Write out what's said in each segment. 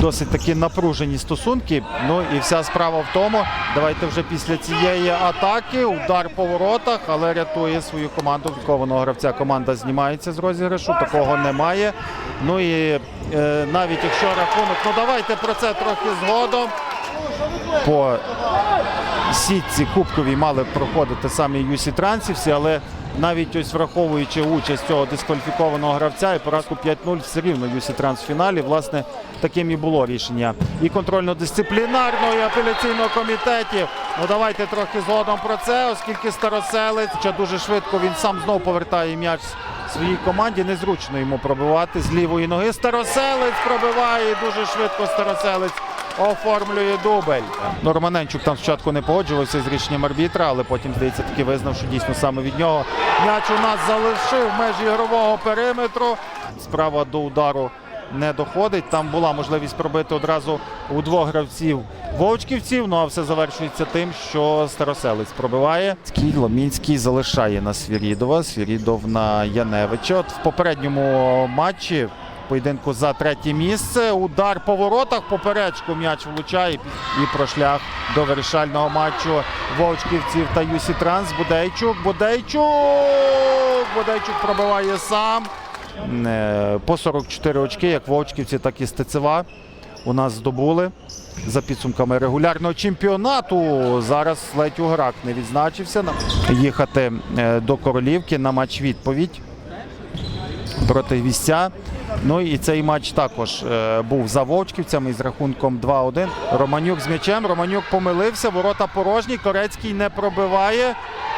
досить такі напружені стосунки. Ну і вся справа в тому. Давайте вже після цієї атаки удар по воротах, але рятує свою команду. Кованого гравця команда знімається з розіграшу. Такого немає. Ну і е, навіть якщо рахунок, ну давайте про це трохи згодом. По сітці кубковій мали проходити самі Юсі Трансівці, але навіть ось враховуючи участь цього дискваліфікованого гравця і поразку 5-0 все рівно Юсі Транс власне, таким і було рішення і контрольно-дисциплінарного, і апеляційного комітетів. Ну давайте трохи згодом про це, оскільки староселець хоча дуже швидко він сам знов повертає м'яч своїй команді. Незручно йому пробивати з лівої ноги. Староселець пробиває дуже швидко староселець оформлює дубль. Ну, Романенчук там спочатку не погоджувався з рішенням арбітра, але потім, здається, таки визнав, що дійсно саме від нього м'яч у нас залишив межі ігрового периметру. Справа до удару не доходить. Там була можливість пробити одразу у двох гравців вовчківців. Ну а все завершується тим, що староселець пробиває. Скій Ломінський залишає на Свірідова. Свірідов на Яневича. От в попередньому матчі поєдинку за третє місце. Удар по воротах, поперечку м'яч влучає і про шлях до вирішального матчу Вовчківців та Юсі Транс. Будейчук, Будейчук! Будейчук пробиває сам. Е, По 44 очки, як Вовчківці, так і Стецева у нас здобули. За підсумками регулярного чемпіонату зараз ледь Уграк не відзначився. Їхати е, до Королівки на матч відповідь проти Вістя. Ну і цей матч також е, був за Вовчківцями з рахунком 2-1. Романюк з м'ячем. Романюк помилився. Ворота порожні. Корецький не пробиває.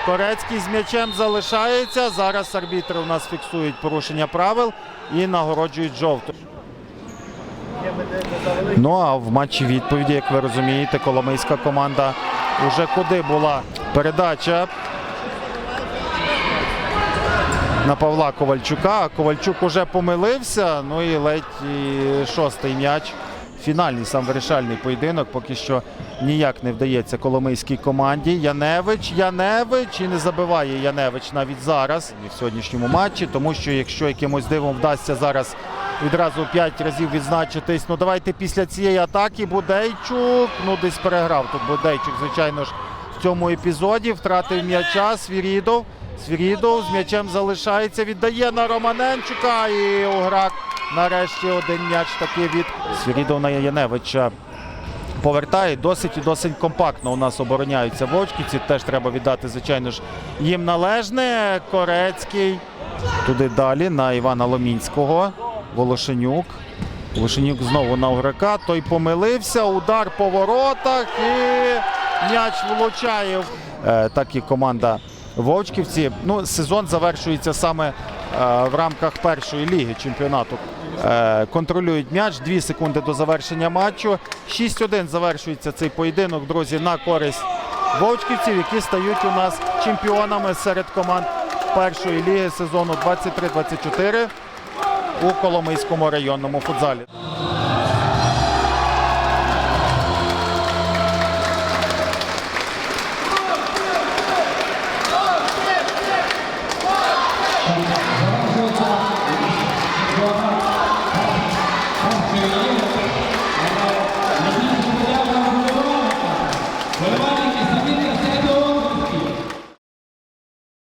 Корецький з м'ячем залишається. Зараз арбітри у нас фіксують порушення правил і нагороджують жовту. Ну а в матчі відповіді, як ви розумієте, коломийська команда уже куди була передача на Павла Ковальчука. Ковальчук уже помилився. Ну і ледь і шостий м'яч. Фінальний сам вирішальний поєдинок. Поки що ніяк не вдається коломийській команді. Яневич, Яневич і не забиває Яневич навіть зараз і в сьогоднішньому матчі. Тому що якщо якимось дивом вдасться зараз відразу п'ять разів відзначитись, ну давайте після цієї атаки Будейчук. Ну десь переграв тут Будейчук, звичайно ж, в цьому епізоді втратив м'яча Свірідов. Свірідов з м'ячем залишається, віддає на Романенчука і Уграк нарешті один м'яч таки від Свірідов на Яневича. Повертає досить і досить компактно. У нас обороняються Вовчківці. Теж треба віддати, звичайно ж, їм належне. Корецький. Туди далі на Івана Ломінського. Волошенюк. Волошенюк знову на Уграка. Той помилився. Удар по воротах і м'яч влучає. Е, так і команда Вовчківці. Ну, сезон завершується саме е, в рамках першої ліги чемпіонату. Е, контролюють м'яч. Дві секунди до завершення матчу. 6-1 завершується цей поєдинок, друзі, на користь Вовчківців, які стають у нас чемпіонами серед команд першої ліги сезону 23-24 у Коломийському районному футзалі.